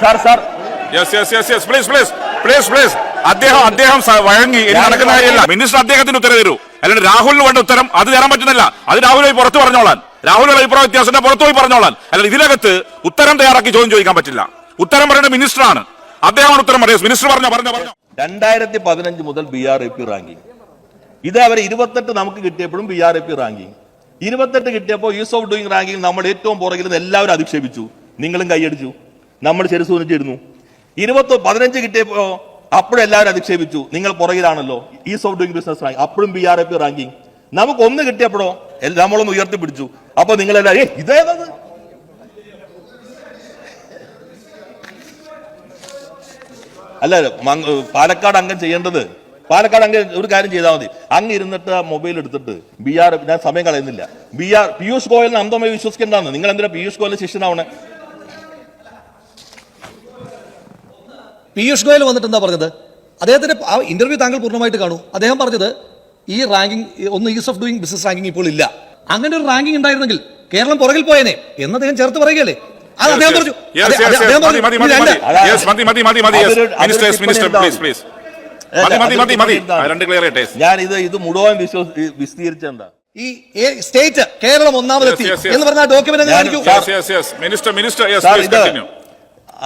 Sir sir. Yes yes yes yes please please please please അദ്ദേഹം അദ്ദേഹം വഴങ്ങി. ഇനി നടക്കുന്ന കാര്യമില്ല. മിനിസ്റ്റർ അദ്ദേഹത്തിന് ഉത്തരം തരൂ. അല്ലാണ്ട് രാഹുലിന് വേണ്ട ഉത്തരം അത് തരാൻ പറ്റുന്നില്ല. അത് രാഹുൽ പോയി പുറത്ത് പറഞ്ഞോളാൻ. രാഹുലിന്റെ അഭിപ്രായ വ്യത്യാസത്തിന്റെ പുറത്തു പോയി പറഞ്ഞോളാൻ. അല്ലാണ്ട് ഇതിനകത്ത് ഉത്തരം തയ്യാറാക്കി ചോദ്യം ചോദിക്കാൻ പറ്റില്ല. ഉത്തരം പറയേണ്ട മിനിസ്റ്ററാണ് അദ്ദേഹമാണ് ഉത്തരം പറയുന്നത്. മിനിസ്റ്റർ പറഞ്ഞോ പറഞ്ഞോ പറഞ്ഞോ. രണ്ടായിരത്തി പതിനഞ്ച് മുതൽ B R A P ranking ഇത് അവർ ഇരുപത്തെട്ട് നമുക്ക് കിട്ടിയപ്പോഴും B R A P ranking ഇരുപത്തെട്ട് കിട്ടിയപ്പോൾ ഈസ് ഓഫ് ഡൂയിങ് റാങ്കിങ് നമ്മൾ ഏറ്റവും പുറകിൽ നിന്ന് എല്ലാവരും അധിക്ഷേപിച്ചു. നിങ്ങളും കൈയടിച്ചു. നമ്മൾ ചെറുസൂനിച്ചിരുന്നു ഇരുപത്തി പതിനഞ്ച് കിട്ടിയപ്പോ അപ്പോഴും എല്ലാവരും അധിക്ഷേപിച്ചു. നിങ്ങൾ പുറകിലാണല്ലോ. Ease of doing business rank അപ്പോഴും B R A P ranking നമുക്ക് ഒന്ന് കിട്ടിയപ്പോഴോ നമ്മളൊന്ന് ഉയർത്തിപ്പിടിച്ചു അപ്പൊ നിങ്ങളെല്ലാം ഏ ഇതേതത് അല്ല പാലക്കാട് അംഗം ചെയ്യേണ്ടത്. പാലക്കാട് അങ്ങ് ഒരു കാര്യം ചെയ്താൽ മതി. അങ്ങ് ഇരുന്നിട്ട് മൊബൈൽ എടുത്തിട്ട് ബി ആർ ഞാൻ സമയം കളയുന്നില്ല. ബി ആർ പീയൂഷ് ഗോയലിനെ അന്തമായി വിശ്വസിക്കേണ്ടതാണ്. നിങ്ങൾ എന്തിനാ പീയൂഷ് ഗോയലിന് ശിഷ്യനാവണേ? പീയൂഷ് ഗോയൽ വന്നിട്ട് എന്താ പറഞ്ഞത്? അദ്ദേഹത്തിന്റെ ആ ഇന്റർവ്യൂ താങ്കൾ പൂർണമായിട്ട് കാണൂ. അദ്ദേഹം പറഞ്ഞത് ഈ റാങ്കിങ് ഒന്ന് ease of doing business ranking ഇപ്പോൾ ഇല്ല. അങ്ങനെ ഒരു റാങ്കിങ് ഉണ്ടായിരുന്നെങ്കിൽ കേരളം പുറകിൽ പോയേനെ എന്ന് അദ്ദേഹം ചേർത്ത് പറയുകയല്ലേ? അത് അദ്ദേഹം പറഞ്ഞു. ഞാൻ ഇത് ഇത് മുഴുവൻ വിശദീകരിച്ചെന്താ ഈ സ്റ്റേറ്റ് കേരളം ഒന്നാമതെത്തി. എന്ന് പറഞ്ഞ ഡോക്യുമെന്റ് മിനിസ്റ്റർ കാണിക്കൂ.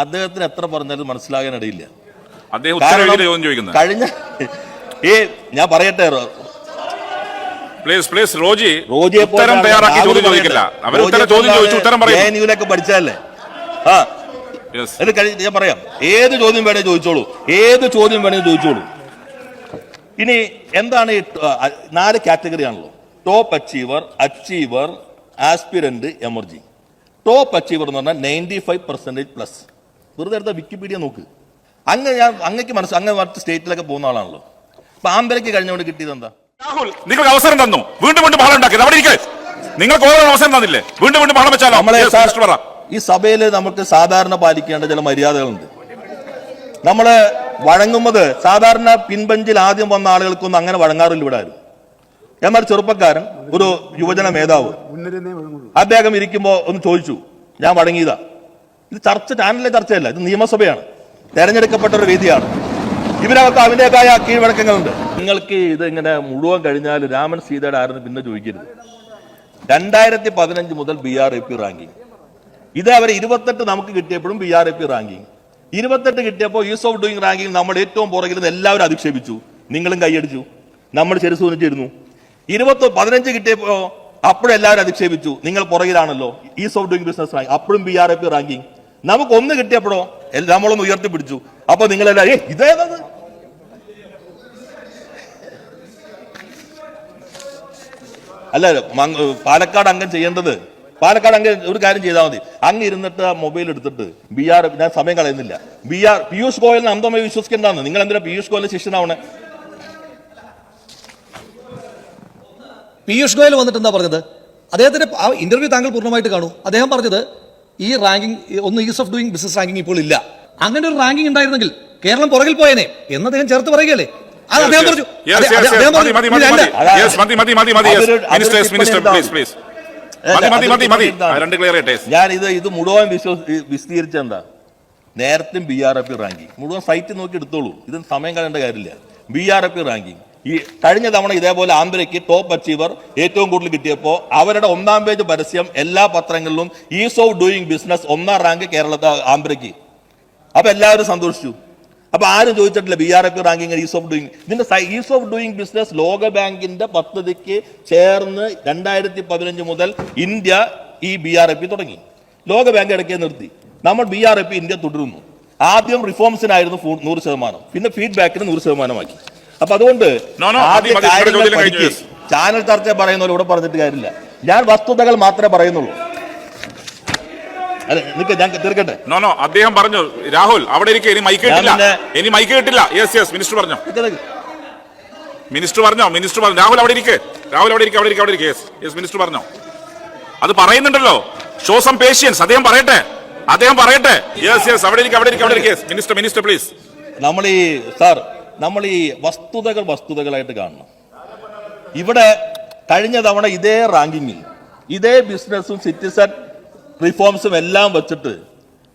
അദ്ദേഹത്തിന് എത്ര പറഞ്ഞാലും ചോദ്യം ചോദിക്കുന്നത്? കഴിഞ്ഞ ഏ ഞാൻ പറയട്ടെ പ്ലീസ് പ്ലീസ് റോജി റോജിയെ ഉത്തരം തയ്യാറാക്കി ചോദ്യം ചോദിക്കില്ല. അവർ ഉത്തരം ചോദ്യം ചോദിച്ചു ഉത്തരം പറയും. പഠിച്ചതല്ലേ? ആ. യെസ് അത് കഴി ഞാൻ പറയാം. ഏത് ചോദ്യം വേണേ ചോദിച്ചോളൂ. ഏത് ചോദ്യം വേണേ ചോദിച്ചോളൂ. ഇനി എന്താണ് ഈ നാല് കാറ്റഗറി ആണല്ലോ. Top achiever achiever aspirant emerging top achiever എന്ന് പറഞ്ഞാൽ നയന്റി ഫൈവ് പെർസെന്റേജ് പ്ലസ് വെറുതെ എടുത്ത വിക്കിപീഡിയ നോക്ക്. അങ്ങ് ഞാൻ അങ്ങക്ക് മനസ്സ് അങ്ങ് മറ്റ് സ്റ്റേറ്റിലൊക്കെ പോകുന്ന ആളാണല്ലോ. അപ്പൊ ആമ്പലയ്ക്ക് കഴിഞ്ഞുകൊണ്ട് കിട്ടിയത് എന്താ? രാഹുൽ നിങ്ങൾക്ക് അവസരം തന്നു. വീണ്ടും വീണ്ടും ബഹളം ഉണ്ടാക്കിയത്. അവിടെ ഇരിക്കേ. നിങ്ങൾക്ക് ഓരോ അവസരം തന്നില്ലേ? വീണ്ടും വീണ്ടും ബഹളം വെച്ചാലോ? നമ്മളെ ഈ സഭയിൽ നമുക്ക് സാധാരണ പാലിക്കേണ്ട ചില മര്യാദകളുണ്ട്. നമ്മൾ വഴങ്ങുന്നത് സാധാരണ പിൻബഞ്ചിൽ ആദ്യം വന്ന ആളുകൾക്കൊന്നും അങ്ങനെ വഴങ്ങാറില്ല ഇവിടെ ആരും. എന്നാൽ ചെറുപ്പക്കാരൻ ഒരു യുവജന മേധാവ് അദ്ദേഹം ഇരിക്കുമ്പോ ഒന്ന് ചോദിച്ചു. ഞാൻ വഴങ്ങിയതാ. ഇത് ചർച്ച ചാനലിലെ ചർച്ചയല്ല ഇത് നിയമസഭയാണ്. തെരഞ്ഞെടുക്കപ്പെട്ട ഒരു വേദിയാണ് ഇവരകത്ത് അതിന്റെതായ കീഴ്വഴക്കങ്ങളുണ്ട്. നിങ്ങൾക്ക് ഇത് ഇങ്ങനെ മുഴുവൻ കഴിഞ്ഞാൽ രാമൻ സീതയുടെ ആരും പിന്നെ ചോദിക്കരുത്. രണ്ടായിരത്തി പതിനഞ്ച് മുതൽ B R A P ranking ഇത് അവർ ഇരുപത്തെട്ട് നമുക്ക് കിട്ടിയപ്പോഴും B R A P ranking ഇരുപത്തെട്ട് കിട്ടിയപ്പോൾ ഈസ് ഓഫ് ഡൂയിങ് റാങ്കിങ് നമ്മൾ ഏറ്റവും പുറകിൽ നിന്ന് എല്ലാവരും അധിക്ഷേപിച്ചു. നിങ്ങളും കൈയടിച്ചു. നമ്മൾ ചെറുസൂനിച്ചിരുന്നു ഇരുപത്തി പതിനഞ്ച് കിട്ടിയപ്പോൾ അപ്പോഴും എല്ലാവരും അധിക്ഷേപിച്ചു. നിങ്ങൾ പുറകിലാണല്ലോ. Ease of doing business rank അപ്പോഴും B R A P ranking നമുക്ക് ഒന്ന് കിട്ടിയപ്പോഴോ നമ്മളൊന്ന് ഉയർത്തിപ്പിടിച്ചു അപ്പൊ നിങ്ങളെല്ലാം ഏ ഇതേതത്? അല്ല പാലക്കാട് അംഗം ചെയ്യേണ്ടത്. പാലക്കാട് അങ്ങ് ഒരു കാര്യം ചെയ്താൽ മതി. അങ്ങ് ഇരുന്നിട്ട് മൊബൈൽ എടുത്തിട്ട് ബി ആർ ഞാൻ സമയം കളയുന്നില്ല. ബി ആർ പീയൂഷ് ഗോയലിനെ അന്തമായി വിശ്വസിക്കേണ്ടതാണ്. നിങ്ങൾ എന്തിനാ പീയൂഷ് ഗോയലിനെ ശിഷ്യനാവണേ? പീയൂഷ് ഗോയൽ വന്നിട്ട് എന്താ പറഞ്ഞത്? അദ്ദേഹത്തിന്റെ ആ ഇന്റർവ്യൂ താങ്കൾ പൂർണമായിട്ട് കാണൂ. അദ്ദേഹം പറഞ്ഞത് ഈ റാങ്കിങ് ഒന്ന് ease of doing business ranking ഇപ്പോൾ ഇല്ല. അങ്ങനെ ഒരു റാങ്കിങ് ഉണ്ടായിരുന്നെങ്കിൽ കേരളം പുറകിൽ പോയേനെ എന്ന് അദ്ദേഹം ചേർത്ത് പറയുകയല്ലേ? അത് അദ്ദേഹം പറഞ്ഞു. ഞാൻ ഇത് ഇത് മുഴുവൻ വിശ്വസ് വിശദീകരിച്ച എന്താ നേരത്തെ ബി ആർ എഫ് റാങ്കിങ്. മുഴുവൻ സൈറ്റ് നോക്കി എടുത്തോളൂ. ഇത് സമയം കളയേണ്ട കാര്യമില്ല. B R F ranking. ഈ കഴിഞ്ഞ തവണ ഇതേപോലെ ആന്ധ്രയ്ക്ക് ടോപ്പ് അച്ചീവർ ഏറ്റവും കൂടുതൽ കിട്ടിയപ്പോൾ അവരുടെ ഒന്നാം പേജ് പരസ്യം എല്ലാ പത്രങ്ങളിലും ഈസ് ഓഫ് ഡൂയിങ് ബിസിനസ് ഒന്നാം റാങ്ക് കേരളത്തെ ആന്ധ്രയ്ക്ക് അപ്പൊ എല്ലാവരും സന്തോഷിച്ചു. അപ്പൊ ആരും ചോദിച്ചിട്ടില്ല B R F ranking ease of doing ഇതിന്റെ ഈസ് ഓഫ് ഡൂയിങ് ബിസിനസ് ലോക ബാങ്കിന്റെ പദ്ധതിക്ക് ചേർന്ന് രണ്ടായിരത്തി പതിനഞ്ച് മുതൽ ഇന്ത്യ ഈ ബി ആർ എഫ് തുടങ്ങി. ലോക ബാങ്ക് ഇടയ്ക്ക് നിർത്തി. നമ്മൾ ബി ആർ എഫ് ഇന്ത്യ തുടരുന്നു. ആദ്യം റിഫോംസിനായിരുന്നു നൂറ് ശതമാനം. പിന്നെ ഫീഡ്ബാക്കിന് നൂറ് ശതമാനമാക്കി. അപ്പൊ അതുകൊണ്ട്. ചാനൽ ചർച്ച പറയുന്ന ഇവിടെ പറഞ്ഞിട്ട് കാര്യമില്ല. ഞാൻ വസ്തുതകൾ മാത്രമേ പറയുന്നുള്ളൂ. തീർക്കട്ടെ? നോ നോ അദ്ദേഹം പറഞ്ഞു രാഹുൽ അവിടെ ഇരിക്കെ ഇനി മൈക്ക് കിട്ടില്ല. ഇനി മൈക്ക് കിട്ടില്ല. യെസ് യെസ് മിനിസ്റ്റർ പറഞ്ഞോ. മിനിസ്റ്റർ പറഞ്ഞോ? മിനിസ്റ്റർ പറഞ്ഞു? രാഹുൽ അവിടെ ഇരിക്കെ. രാഹുൽ അവിടെ ഇരിക്കെ അവിടെ ഇരിക്കെ അവിടെ ഇരിക്കെ. യെസ് യെസ് മിനിസ്റ്റർ പറഞ്ഞോ? അത് പറയുന്നുണ്ടല്ലോ. ഷോ സം പേഷ്യൻസ് അദ്ദേഹം പറയട്ടെ. അദ്ദേഹം പറയട്ടെ. യെസ് യെസ് അവിടെ ഇരിക്കെ അവിടെ ഇരിക്കെ അവിടെ ഇരിക്കെ. മിനിസ്റ്റർ മിനിസ്റ്റർ പ്ലീസ് നമ്മൾ ഈ സാർ നമ്മൾ ഈ വസ്തുതകൾ വസ്തുതകളായിട്ട് കാണണം. ഇവിടെ കഴിഞ്ഞ തവണ ഇതേ റാങ്കിങ്ങിൽ ഇതേ ബിസിനസ്സും സിറ്റിസൺ റിഫോംസും എല്ലാം വെച്ചിട്ട്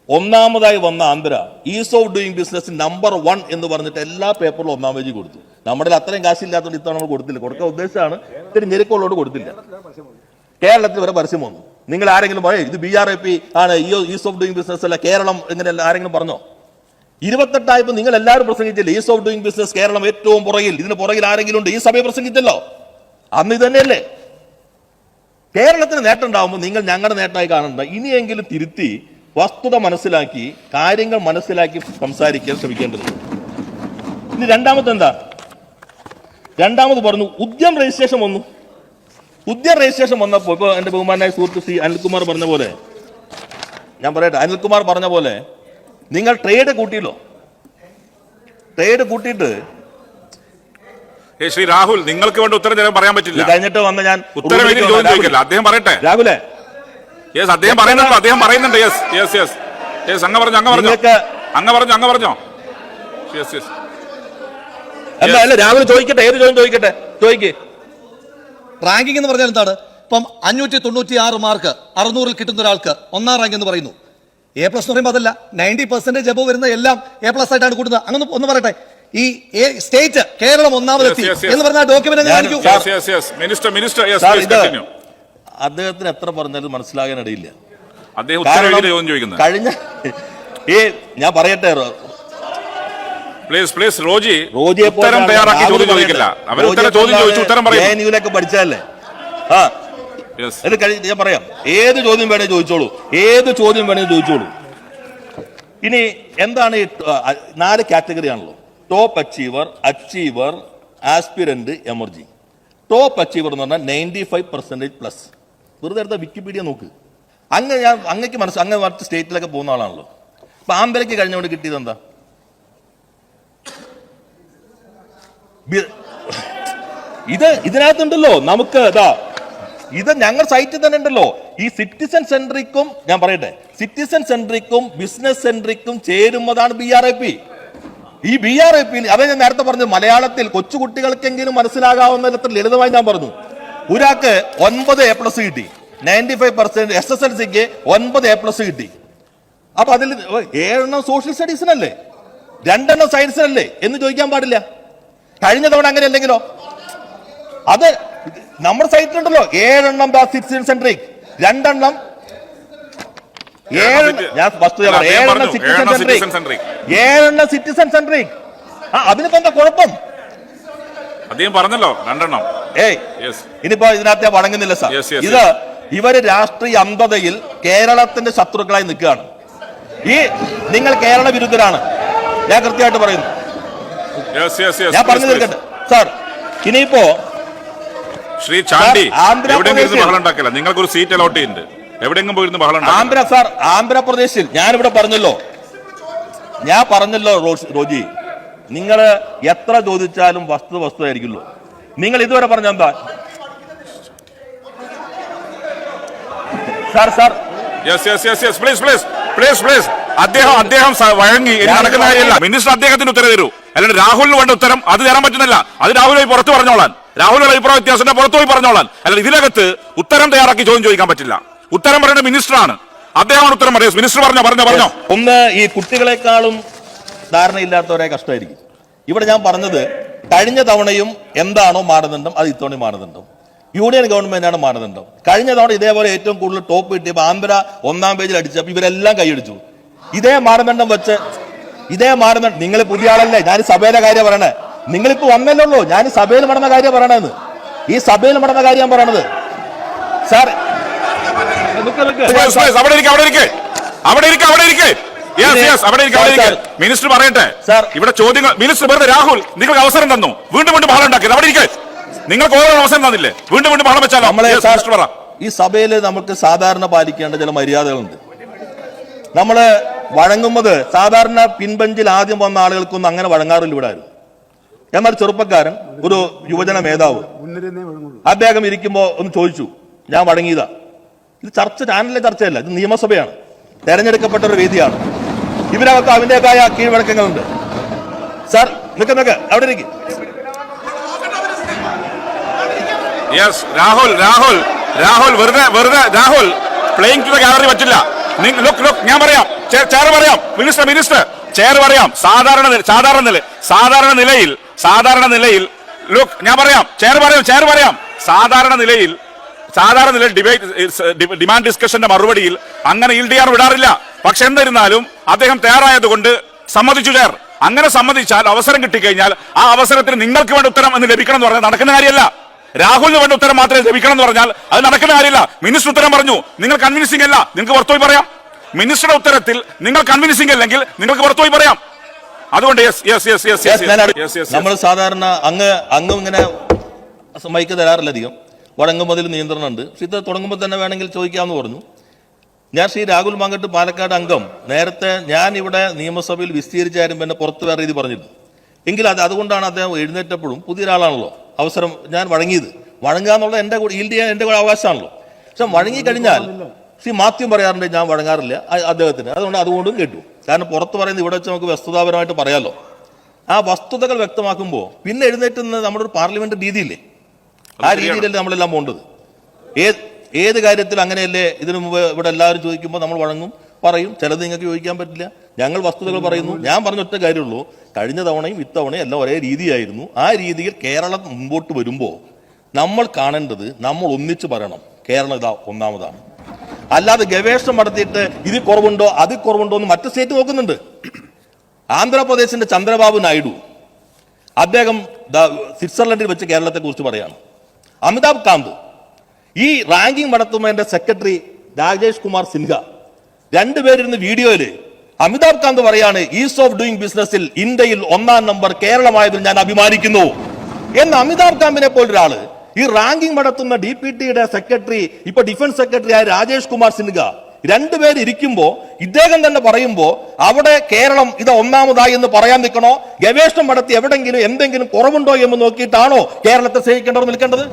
ഒന്നാമതായി വന്ന Andhra ease of doing business number one എന്ന് പറഞ്ഞിട്ട് എല്ലാ പേപ്പറിലും ഒന്നാം പേജ് കൊടുത്തു. നമ്മുടെ അത്രയും കാശില്ലാത്തതുകൊണ്ട് ഇത്തവണ നമ്മൾ കൊടുത്തില്ല. കൊടുക്കാൻ ഉദ്ദേശമാണ് ഇത്തിരി ഞെരുക്കമുള്ളോട് കൊടുത്തില്ല. കേരളത്തിൽ വരെ പരസ്യം വന്നു. നിങ്ങൾ ആരെങ്കിലും പറയും ഇത് ബി ആർ എ പി ആണ് ഈസ് ഓഫ് ഡൂയിങ് ബിസിനസ് അല്ല കേരളം ഇങ്ങനെ ആരെങ്കിലും പറഞ്ഞോ? ഇരുപത്തെട്ടായപ്പോൾ നിങ്ങൾ എല്ലാവരും പ്രസംഗിച്ചില്ലേ ease of doing business Keralam ഏറ്റവും പുറകിൽ. ഇതിന് പുറകിൽ ആരെങ്കിലും ഉണ്ട് ഈ സഭയെ പ്രസംഗിച്ചല്ലോ. അന്ന് ഇത് തന്നെയല്ലേ കേരളത്തിന് നേട്ടം ഉണ്ടാവുമ്പോൾ നിങ്ങൾ ഞങ്ങളുടെ നേട്ടമായി കാണണ്ട. ഇനിയെങ്കിലും തിരുത്തി വസ്തുത മനസ്സിലാക്കി കാര്യങ്ങൾ മനസ്സിലാക്കി സംസാരിക്കാൻ ശ്രമിക്കേണ്ടതുണ്ട് ഇനി രണ്ടാമത്തെ എന്താ? രണ്ടാമത് പറഞ്ഞു ഉദ്യം രജിസ്ട്രേഷൻ വന്നു. ഉദ്യം രജിസ്ട്രേഷൻ വന്നപ്പോൾ ഇപ്പോൾ എന്റെ ബഹുമാനായ സുഹൃത്ത് ശ്രീ അനിൽകുമാർ പറഞ്ഞ പോലെ ഞാൻ പറയട്ടെ അനിൽകുമാർ പറഞ്ഞ പോലെ നിങ്ങൾ ട്രേഡ് കൂട്ടിയല്ലോ. ട്രേഡ് കൂട്ടിയിട്ട് ശ്രീ രാഹുൽ നിങ്ങൾക്ക് വേണ്ട ഉത്തരം ഞാൻ പറയാൻ പറ്റില്ല. കഴിഞ്ഞിട്ട് വന്ന ഞാൻ ഉത്തരം ചോദിക്കില്ല അദ്ദേഹം പറയട്ടെ. രാഹുലെ. യെസ് അദ്ദേഹം പറയുന്നുണ്ടോ അദ്ദേഹം പറയുന്നുണ്ട്. യെസ് യെസ് യെസ് യെസ് അങ്ങ് പറഞ്ഞു അങ്ങ് പറഞ്ഞു. അങ്ങ് പറഞ്ഞു അങ്ങ് പറഞ്ഞോ. യെസ് യെസ് അല്ല അല്ല രാഹുൽ ചോദിക്കട്ടെ ഏത് ചോദ്യം ചോദിക്കട്ടെ? ചോദിക്കേ. റാങ്കിങ് എന്ന് പറഞ്ഞാൽ എന്താണ്? ഇപ്പം അഞ്ഞൂറ്റി തൊണ്ണൂറ്റി ആറ് മാർക്ക് അറുന്നൂറിൽ കിട്ടുന്ന ഒരാൾക്ക് ഒന്നാം റാങ്ക് എന്ന് പറയുന്നു. എ പ്ലസ് എന്ന് പറയുമ്പോൾ അതല്ല നയന്റി പെർസെന്റേജ് എബോ വരുന്ന എല്ലാം എ പ്ലസ് ആയിട്ടാണ് കൂടുന്നത്. അങ്ങനെ ഒന്ന് പറയട്ടെ. ഈ സ്റ്റേറ്റ് കേരളം ഒന്നാമതെത്തി Yes, yes, yes. എന്ന് പറഞ്ഞ ഡോക്യുമെന്റ് ഞാൻ- yes yes yes minister minister yes sir please ഇത് കണ്ടിന്യൂ അദ്ദേഹത്തിന് എത്ര പറഞ്ഞാലും മനസ്സിലാകാൻ ഇടയില്ല. കഴിഞ്ഞ ഈ ഞാൻ പറയട്ടെ പ്ലീസ് പ്ലീസ് റോജി റോജിയെ ഉത്തരം തയ്യാറാക്കി ചോദ്യം ചോദിക്കില്ല. അവർ ഉത്തരം ചോദ്യം ചോദിച്ചു ഉത്തരം പറയും. JNU-ലൊക്കെ പഠിച്ചതല്ലേ? ആ ഇത് കഴി ഞാൻ പറയാം ഏത് ചോദ്യം വേണേ ചോദിച്ചോളൂ ഏത് ചോദ്യം വേണേ ചോദിച്ചോളൂ. ഇനി എന്താണ് ഈ നാല് കാറ്റഗറി ആണല്ലോ. Top achiever achiever aspirant emerging top achiever എന്ന് പറഞ്ഞാൽ നയന്റി ഫൈവ് പെർസെന്റേജ് പ്ലസ് വെറുതെ എടുത്ത വിക്കിപീഡിയ നോക്ക്. അങ്ങ് ഞാൻ അങ്ങക്ക് മനസ്സ് അങ്ങ് മറ്റ് സ്റ്റേറ്റിലൊക്കെ പോകുന്ന ആളാണല്ലോ. അപ്പം ആമ്പലയ്ക്ക് കഴിഞ്ഞുകൊണ്ട് കിട്ടിയത് എന്താ? ഇത് ഇതിനകത്തുണ്ടല്ലോ നമുക്ക് ഇതാ ഇത് ഞങ്ങൾ സൈറ്റിൽ തന്നെ ഉണ്ടല്ലോ. ഈ സിറ്റിസൺ സെൻട്രിക്കും ഞാൻ പറയട്ടെ സിറ്റിസൺ സെൻട്രിക്കും ബിസിനസ് സെൻട്രിക്കും ചേരുന്നതാണ് ബി ആർ എ പി ഈ ബി ആർ എ പിയിൽ അതെ ഞാൻ നേരത്തെ പറഞ്ഞു മലയാളത്തിൽ കൊച്ചുകുട്ടികൾക്കെങ്കിലും മനസ്സിലാകാവുന്ന തരത്തിൽ ലളിതമായി ഞാൻ പറഞ്ഞു. ഒരാൾക്ക് ഒൻപത് എ പ്ലസ് കിട്ടി. Ninety five percent S S L സിക്ക് ഒൻപത് എ പ്ലസ് കിട്ടി. അപ്പൊ അതിൽ ഏഴെണ്ണം സോഷ്യൽ സ്റ്റഡീസിനല്ലേ രണ്ടെണ്ണം സയൻസിനല്ലേ എന്ന് ചോദിക്കാൻ പാടില്ല. കഴിഞ്ഞ തവണ അങ്ങനെ അല്ലെങ്കിലോ? അത് നമ്മുടെ സൈറ്റിലുണ്ടല്ലോ ഏഴെണ്ണം സിറ്റിസൺ സെൻട്രിക് രണ്ടെണ്ണം ഏഴെണ്ണം ഞാൻ വസ്തുത ഏഴെണ്ണം സിറ്റിസൺ സെൻട്രിക് ഏഴെണ്ണം സിറ്റിസൺ സെൻട്രിക് ആ അതിനിപ്പോ എന്താ കുഴപ്പം? അദ്ദേഹം പറഞ്ഞല്ലോ രണ്ടെണ്ണം. ഏയ് ഇനിയിപ്പോ ഇതിനകത്ത് വണങ്ങുന്നില്ല സാർ. ഇത് ഇവർ രാഷ്ട്രീയ അന്ധതയിൽ കേരളത്തിന്റെ ശത്രുക്കളായി നിൽക്കുകയാണ്. ഈ നിങ്ങൾ കേരള വിരുദ്ധരാണ്. ഞാൻ കൃത്യമായിട്ട് പറയുന്നു. ഞാൻ പറഞ്ഞു തീർക്കട്ടെ. സാർ ഇനിയിപ്പോ ശ്രീ ചാണ്ടി ഇരുന്ന് ബഹളം ഉണ്ടാക്കില്ല നിങ്ങൾക്ക് ഒരു സീറ്റ് അലോട്ട് ചെയ്യുന്നുണ്ട്. എവിടെയെങ്കിലും പോയിരുന്ന് ബഹളം ആന്ധ്ര സാർ ആന്ധ്രാപ്രദേശിൽ ഇവിടെ പറഞ്ഞല്ലോ. ഞാൻ പറഞ്ഞല്ലോ റോജി നിങ്ങൾ എത്ര ചോദിച്ചാലും വസ്തു വസ്തു ആയിരിക്കുമല്ലോ നിങ്ങൾ ഇതുവരെ പറഞ്ഞ എന്താ? Sir sir. Yes yes yes yes please please please please അദ്ദേഹം അദ്ദേഹം വഴങ്ങി. ഇനി നടക്കുന്ന കാര്യമില്ല. മിനിസ്റ്റർ അദ്ദേഹത്തിന് ഉത്തരം തരൂ. അല്ലാണ്ട് രാഹുലിന് വേണ്ട ഉത്തരം അത് തരാൻ പറ്റുന്നില്ല അത് രാഹുൽ പുറത്തു പുറത്ത് പറഞ്ഞോളാൻ. രാഹുലുള്ള അഭിപ്രായ വ്യത്യാസത്തിന്റെ പുറത്തുപോയി പറഞ്ഞോളാൻ. അല്ല ഇതിനകത്ത് ഉത്തരം തയ്യാറാക്കി ചോദ്യം ചോദിക്കാൻ പറ്റില്ല. ഉത്തരം പറയേണ്ട മിനിസ്റ്ററാണ്. അദ്ദേഹമാണ് ഉത്തരം പറയുന്നത്. മിനിസ്റ്റർ പറഞ്ഞോ? പറഞ്ഞോ പറഞ്ഞോ. ഒന്ന് ഈ കുട്ടികളെക്കാളും ധാരണയില്ലാത്തവരെ കഷ്ടമായിരിക്കും. ഇവിടെ ഞാൻ പറഞ്ഞത് കഴിഞ്ഞ തവണയും എന്താണോ മാനദണ്ഡം അത് ഇത്തവണയും മാനദണ്ഡം യൂണിയൻ ഗവൺമെന്റാണ് മാനദണ്ഡം കഴിഞ്ഞ തവണ ഇതേപോലെ ഏറ്റവും കൂടുതൽ ടോപ്പ് കിട്ടിയപ്പോൾ ആന്ധ്ര ഒന്നാം പേജിൽ അടിച്ചപ്പോൾ ഇവരെല്ലാം കൈയടിച്ചു. ഇതേ മാനദണ്ഡം വെച്ച് ഇതേ മാനദണ്ഡം നിങ്ങൾ പുതിയ ആളല്ലേ? ഞാൻ സഭയുടെ കാര്യം പറയണേ. നിങ്ങളിപ്പോ വന്നല്ലേ ഉള്ളൂ. ഞാൻ സഭയിൽ നടന്ന കാര്യം പറയണത്. ഈ സഭയിൽ നടന്ന കാര്യം ഞാൻ പറയണത്. സാർ അവിടെ ഇരിക്കെ അവിടെ ഇരിക്കെ. അവിടെ ഇരിക്കെ അവിടെ ഇരിക്കെ. യെസ് യെസ് അവിടെ ഇരിക്കെ അവിടെ മിനിസ്റ്റർ പറയട്ടെ. സാർ. ഇവിടെ ചോദ്യങ്ങൾ മിനിസ്റ്റർ വെറുതെ രാഹുൽ നിങ്ങൾക്ക് അവസരം തന്നു. വീണ്ടും വീണ്ടും ബഹളം ഉണ്ടാക്കിയത്. അവിടെ ഇരിക്കെ. നിങ്ങൾക്ക് ഓരോ അവസരം തന്നില്ലേ? വീണ്ടും വീണ്ടും ബഹളം വെച്ചാലോ? നമ്മളെ മിനിസ്റ്റർ പറ. ഈ സഭയിൽ നമുക്ക് സാധാരണ പാലിക്കേണ്ട ചില മര്യാദകളുണ്ട്. നമ്മൾ വഴങ്ങുന്നത് സാധാരണ പിൻബഞ്ചിൽ ആദ്യം വന്ന ആളുകൾക്കൊന്നും അങ്ങനെ വഴങ്ങാറില്ല ഇവിടെ ആരും. എന്നാൽ ചെറുപ്പക്കാരൻ ഒരു യുവജന മേധാവ്. അദ്ദേഹം ഇരിക്കുമ്പോ ഒന്ന് ചോദിച്ചു ഞാൻ വടങ്ങിയതാ ഇത് ചർച്ച ചാനലിലെ ചർച്ചയല്ല ഇത് നിയമസഭയാണ്. തെരഞ്ഞെടുക്കപ്പെട്ട ഒരു വേദിയാണ്. ഇവരവർക്ക് അതിന്റെതായ കീഴ്വഴക്കങ്ങളുണ്ട്. സാർ നിക്ക നിക്ക അവിടെ ഇരിക്കും. യെസ് രാഹുൽ രാഹുൽ രാഹുൽ വെറുതെ വെറുതെ Rahul playing to the gallery പറ്റില്ല. ലുക്ക് ലുക്ക് ഞാൻ പറയാം ചെയർ പറയാം മിനിസ്റ്റർ മിനിസ്റ്റർ ചെയർ പറയാം. സാധാരണ സാധാരണ നില സാധാരണ നിലയിൽ സാധാരണ നിലയിൽ ലുക്ക് ഞാൻ പറയാം ചെയർ പറയാം ചെയർ പറയാം. സാധാരണ നിലയിൽ സാധാരണ നിലയിൽ ഡിബേറ്റ് ഡിമാൻഡ് ഡിസ്കഷന്റെ മറുപടിയിൽ അങ്ങനെ ഈൽഡ് ചെയ്യാൻ വിടാറില്ല. പക്ഷെ എന്നിരുന്നാലും അദ്ദേഹം തയ്യാറായതുകൊണ്ട് സമ്മതിച്ചു ചെയർ അങ്ങനെ സമ്മതിച്ചാൽ അവസരം കിട്ടിക്കഴിഞ്ഞാൽ ആ അവസരത്തിന് നിങ്ങൾക്ക് വേണ്ട ഉത്തരം എന്ന് ലഭിക്കണം എന്ന് പറഞ്ഞാൽ നടക്കുന്ന കാര്യമല്ല. രാഹുലിന് വേണ്ട ഉത്തരം മാത്രമേ ലഭിക്കണം എന്ന് പറഞ്ഞാൽ അത് നടക്കുന്ന കാര്യമില്ല. മിനിസ്റ്റർ ഉത്തരം പറഞ്ഞു നിങ്ങൾ കൺവിൻസിംഗ് അല്ല നിങ്ങൾക്ക് പുറത്തുപോയി പറയാം. മിനിസ്റ്ററുടെ ഉത്തരത്തിൽ നിങ്ങൾ കൺവിൻസിംഗ് അല്ലെങ്കിൽ നിങ്ങൾക്ക് പുറത്തുപോയി പറയാം. അതുകൊണ്ട് നമ്മൾ സാധാരണ അങ്ങ് അങ്ങും ഇങ്ങനെ മൈക്ക് തരാറില്ല അധികം വഴങ്ങുമ്പോൾ നിയന്ത്രണമുണ്ട്. പക്ഷെ ഇത് തുടങ്ങുമ്പോൾ തന്നെ വേണമെങ്കിൽ ചോദിക്കാമെന്ന് പറഞ്ഞു. ഞാൻ ശ്രീ രാഹുൽ മാങ്കട്ട് പാലക്കാട് അംഗം. നേരത്തെ ഞാൻ ഇവിടെ നിയമസഭയിൽ വിസ്തീരിച്ച കാര്യം എന്നെ പുറത്ത് വേറെ രീതി പറഞ്ഞിരുന്നു. എങ്കിൽ അത് അതുകൊണ്ടാണ് അദ്ദേഹം എഴുന്നേറ്റപ്പോഴും പുതിയ ഒരാളാണല്ലോ അവസരം ഞാൻ വഴങ്ങിയത്. വഴങ്ങുക എന്നുള്ളത് എന്റെ കൂടെ ഈൽഡ് ചെയ്യാൻ എന്റെ കൂടെ അവകാശമാണല്ലോ. പക്ഷെ വഴങ്ങി കഴിഞ്ഞാൽ ശ്രീ മാത്യം പറയാറുണ്ട് ഞാൻ വഴങ്ങാറില്ല അദ്ദേഹത്തിന്. അതുകൊണ്ട് അതുകൊണ്ടും കേട്ടു. കാരണം പുറത്ത് പറയുന്നത് ഇവിടെ വെച്ച് നമുക്ക് വസ്തുതാപരമായിട്ട് പറയാമല്ലോ ആ വസ്തുതകൾ വ്യക്തമാക്കുമ്പോൾ പിന്നെ എഴുന്നേറ്റുന്നത് നമ്മുടെ ഒരു പാർലമെന്റ് രീതിയില്ലേ? ആ രീതിയിലല്ലേ നമ്മളെല്ലാം പോകേണ്ടത് ഏത് ഏത് കാര്യത്തിൽ അങ്ങനെയല്ലേ ഇതിനു മുമ്പ് ഇവിടെ എല്ലാവരും ചോദിക്കുമ്പോൾ നമ്മൾ വഴങ്ങും പറയും. ചിലത് നിങ്ങൾക്ക് ചോദിക്കാൻ പറ്റില്ല. ഞങ്ങൾ വസ്തുതകൾ പറയുന്നു. ഞാൻ പറഞ്ഞ ഒറ്റ കാര്യമുള്ളൂ. കഴിഞ്ഞ തവണയും ഇത്തവണയും എല്ലാം ഒരേ രീതിയായിരുന്നു. ആ രീതിയിൽ കേരളം മുമ്പോട്ട് വരുമ്പോൾ നമ്മൾ കാണേണ്ടത് നമ്മൾ ഒന്നിച്ച് പറയണം. കേരളം ഇതാ ഒന്നാമതാണ്. അല്ലാതെ ഗവേഷണം നടത്തിയിട്ട് ഇത് കുറവുണ്ടോ അത് കുറവുണ്ടോ എന്ന് മറ്റു സ്റ്റേറ്റ് നോക്കുന്നുണ്ട്. ആന്ധ്രാപ്രദേശിന്റെ ചന്ദ്രബാബു നായിഡു അദ്ദേഹം സ്വിറ്റ്സർലൻഡിൽ വെച്ച് കേരളത്തെ കുറിച്ച് പറയാണ്. അമിതാഭ് കാന്ത് ഈ റാങ്കിംഗ് നടത്തുന്നതിന്റെ സെക്രട്ടറി രാജേഷ് കുമാർ സിൻഹ രണ്ടുപേരിരുന്ന് വീഡിയോയിൽ അമിതാഭ് കാന്ത് പറയാണ് ഈസ് ഓഫ് ഡൂയിങ് ബിസിനസ്സിൽ ഇന്ത്യയിൽ ഒന്നാം നമ്പർ കേരളമായതിൽ ഞാൻ അഭിമാനിക്കുന്നു. എന്ന് അമിതാഭ് കാന്തിനെ പോലൊരാൾ ഈ റാങ്കിംഗ് നടത്തുന്ന ഡി പി ടിയുടെ സെക്രട്ടറി ഇപ്പൊ ഡിഫൻസ് സെക്രട്ടറി ആയ രാജേഷ് കുമാർ സിൻഹ രണ്ടുപേര് ഇരിക്കുമ്പോ ഇദ്ദേഹം തന്നെ പറയുമ്പോ അവിടെ കേരളം ഇത് ഒന്നാമതായി എന്ന് പറയാൻ നിൽക്കണോ? ഗവേഷണം നടത്തി എവിടെങ്കിലും എന്തെങ്കിലും കുറവുണ്ടോ എന്ന് നോക്കിയിട്ടാണോ കേരളത്തെ സ്നേഹിക്കേണ്ടവർ നിൽക്കേണ്ടത്?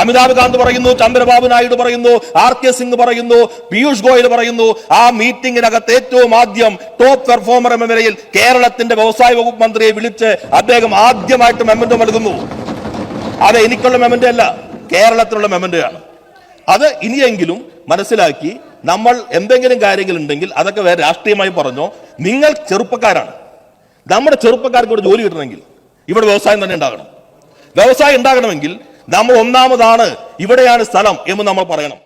അമിതാഭ് കാന്ത് പറയുന്നു ചന്ദ്രബാബു നായിഡു പറയുന്നു ആർ കെ സിംഗ് പറയുന്നു പീയൂഷ് ഗോയൽ പറയുന്നു ആ മീറ്റിംഗിനകത്ത് ഏറ്റവും ആദ്യം ടോപ്പ് പെർഫോമർ എന്ന നിലയിൽ കേരളത്തിന്റെ വ്യവസായ വകുപ്പ് മന്ത്രിയെ വിളിച്ച് അദ്ദേഹം ആദ്യമായിട്ട് മെമ്മന്റ് നൽകുന്നു. അത് എനിക്കുള്ള മെമന്റ് അല്ല കേരളത്തിലുള്ള ആണ്. അത് ഇനിയെങ്കിലും മനസ്സിലാക്കി നമ്മൾ എന്തെങ്കിലും കാര്യങ്ങൾ ഉണ്ടെങ്കിൽ അതൊക്കെ വേറെ രാഷ്ട്രീയമായി പറഞ്ഞോ നിങ്ങൾ ചെറുപ്പക്കാരാണ്. നമ്മുടെ ചെറുപ്പക്കാർക്ക് ഇവിടെ ജോലി കിട്ടണമെങ്കിൽ ഇവിടെ വ്യവസായം തന്നെ ഉണ്ടാകണം. വ്യവസായം ഉണ്ടാകണമെങ്കിൽ നമ്മൾ ഒന്നാമതാണ് ഇവിടെയാണ് സ്ഥലം എന്ന് നമ്മൾ പറയണം.